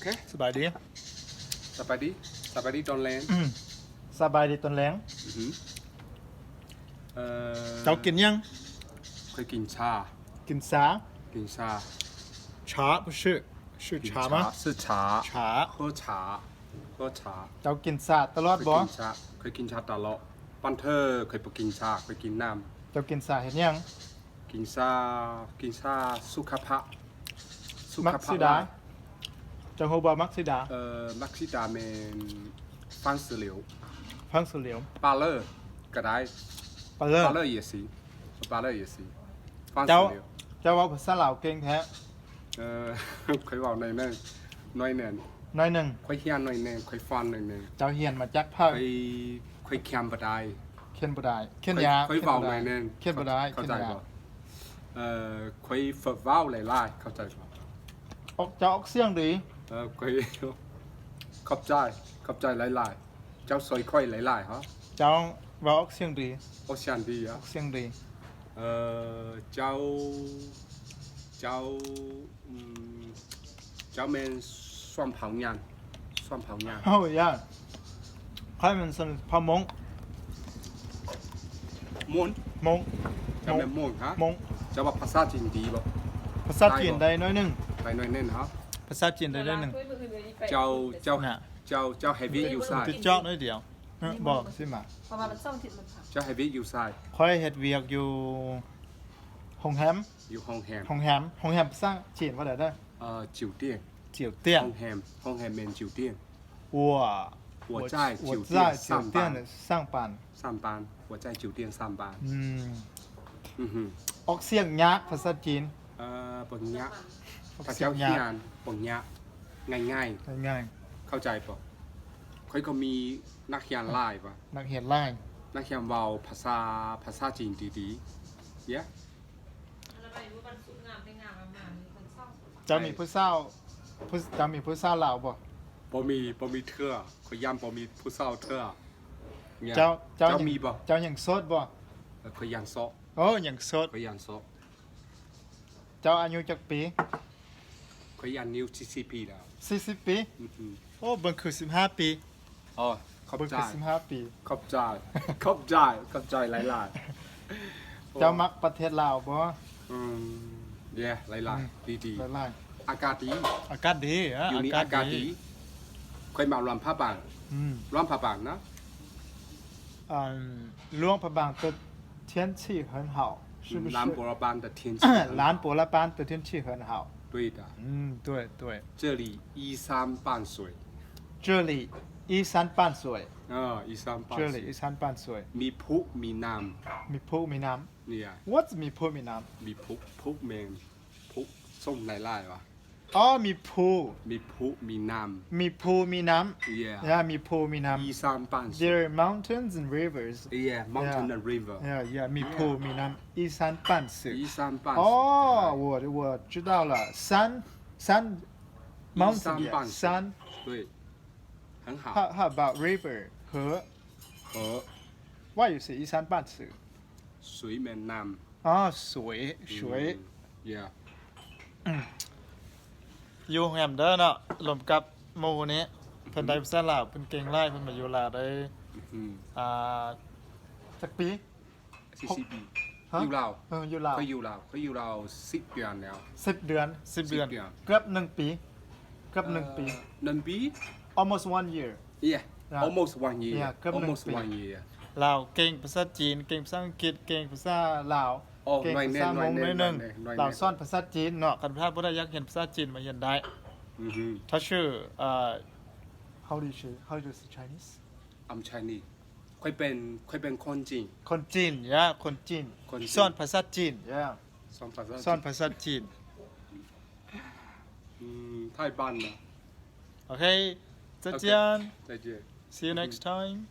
เค สบายดี สบายดีสบายดีตอนแรง อืมสบายดีตอนแรง อือหือเอ่อ เจ้ากินยัง เคยกินชา กินสา กินชา 茶不是是 กิน 茶吗是茶茶喝茶喝茶 เจ้ากินสาตลอด เคย บ่ กินชาเคยกินชาตลอดปันเธอเคยไปกินชาเคยกินน้ เจ้ากินสาเห็นยัง ำกินชากินชาสุขภาพสุ มัก ขภา ซิ พ ดาเจ้าฮู้ บ่มักซิดา เอ่อมักซิดาเมนฟังสือเหลียว ฟังสุเหลียว ปาเลอร์ก็ได้ ปะเลอ ปาเลอร์也行ปาเลอร์也行ฟังสื เจ้า อเหลียว เจ้าเว่าภาษาลาวเก่งแท้ เออ เคยบอกหน่อยหนึงหน่อยหนึ่ง น้อยหนึง ค่อยเฮียนหน่อยหนึงค่อยฟันหน่อยหนึง เจ้าเฮียนมาจากภาค ค่อยค่อยแคมบ่ได้ เขียนบ่ได้เขียน ค่อย ยา ค่อย เขียน เว้า บ่ หน่ ได้ อยหนึง เขียนบ่ได้ เข้า เขียน ใจ ยา บ่เอ่อค่อยฝึกเว้าหลายๆเข้าใจบ่ ออกเจ้าออกเสียงดี เออคุยขอบใจขอบใจหลายๆ เจ้าสวยค่อยหลายๆฮะเจ้าว่าออกเสียงดีออกเสียงดีอะออกเสียงดีเออเจ้าเจ้าเจ้าเป็นส่วนเผาหงานส่วนเผาหงานเอาหยานใครเป็นสวนเผามงมงมงเจ้าเป็นมงฮะมงเจ้าว่าภาษาจีนดีบ่ภาษาจีนได้น้อยนึงได้น้อยนึงฮะ ภาษาจีนได้ได้หนึ่งเจ้าเจ้าน่ะเจ้าเจ้า heavy you side ติจอกน้อยเดียวบอกสิมาปมเจ้า heavy you side คอยเฮ็ดเวียกอยู่ฮงแฮม อยู่ห้องแฮมฮงแฮมฮงแฮมสร้างจีนว่าได้ได้เอ่อจิ๋วเตี้ยจียวเตี้ยนห้องแฮมห้องแฮมเมนจิ๋วเตี้ยงวัวหัวใจจิ๋วเตี้ยงสาเจียวมเตี้ยปานนสร้างปานสามปานหัวใจจิ๋วเตี้ยงสามปานอืมอือหือออกเสียงยากภาษาจีนเอ่อปนยะ พระเสียเจ้างเฮียายนปัญญาง่ายง่ายง่ายๆ เข้าใจปะค่อยก็มีนักเรียนไล่ปะๆนักเรียนไล่นักเรียนเว้าภาษาภาษาจีนดีๆเยอะแล้วไม่รู้มันสุดงามไม่งามประมาณนี้มันซ่องเจ้ามีผู้สาวผู้เจ้ามีผู้สาวลาวบ่บ่มีบ่มีเทื่อค่อยย้ำบ่มีผู้สาวเทื่อนี่ยเจ้าเจ้าเจ้ายังมีบ่เจ้ายังโสดบ่เออค่อยยังโซะโอ้ยังโสดค่อยยังโซะเจ้าอายุจักปี ค่อยยังนิ้ว40ปีแล้ว 40 ปี อือหือ โอ้เบิ่งคือ15 ปี อ๋อขอบ เบิ่ง ใจ คือ15 ปี ขอบใจขอบใจขอบใจหลายๆ เจ้ามักประเทศลาวบ่ อืมเย่หลายๆดี หลาย ๆอากาศดี ๆอากาศดีอ่ะ อยู่นี่อากาศดีค่อยมารวมผ้าบาง อืม รวมผ้าบางนะ 嗯，龙坡邦的天气很好，是不是？兰博尔班的天气兰博拉邦的天气很好。 对的嗯，对对，这里依山傍水这里依山傍水，啊依山傍这里依水山傍水， มีพุมีน้ มีพุมีน้ ำเนี่ย ำ What มีพุมีน้ มีพุพุเมนพุส้มหลายๆวะ ำอ๋อมีพุ มีพุมีน้ มีพุมีน้ ำ yeah ำ Yeah มีพุมีน้ 依山傍 ำ 水 There are mountains and rivers yeah mountain and river Yeah yeah มีพุมีน้ำ依山傍水依山傍水哦，我我 知道了，山山依 mountain 山傍 yeah, 水山。对很好 How how about river 河和？Why you say 依山傍水？水面น้ำ 啊，水水。 yeah อยู่โรงแรมเด้อเนาะรวมกับหมู่นี้เพิ่นได้ภาษาลาวเพิ่นเก่งไล่เพิ่นมาอยู่ลาวได้ อืม อ่าสักปี ซีซีบี อยู่ลาเอออยู่ลาเขาอยู่เราเขาอยู่เราสิบเดือนแล้วสิบเดือน สิบเดือน เกือบหนึ่งปี เกือบหนึ่งปี หนึ่งปี almost one year yeah almost one year Yeah, เกือบ almost one year เราเก่งภาษาจีน เก่งภาษาอังกฤษ เก่งภาษาลาวเก่งภาษามงหนิดหนึ่งยแลาวซ่อนภาษาจีนเนาะกันพลาดบ่ได้อยากเห็นภาษาจีนมาเห็นได้ถ้าชื่อ How do you say How do you say Chinese I'm Chinese ค่ยเป็นค่ยเป็นคนจีนคนจีนยะคนจีนคนสอนภาษาจีนยะสอนภาษาสอนภาษาจีน อืมไทยบ้านนะ โอเคจั再见。see you next time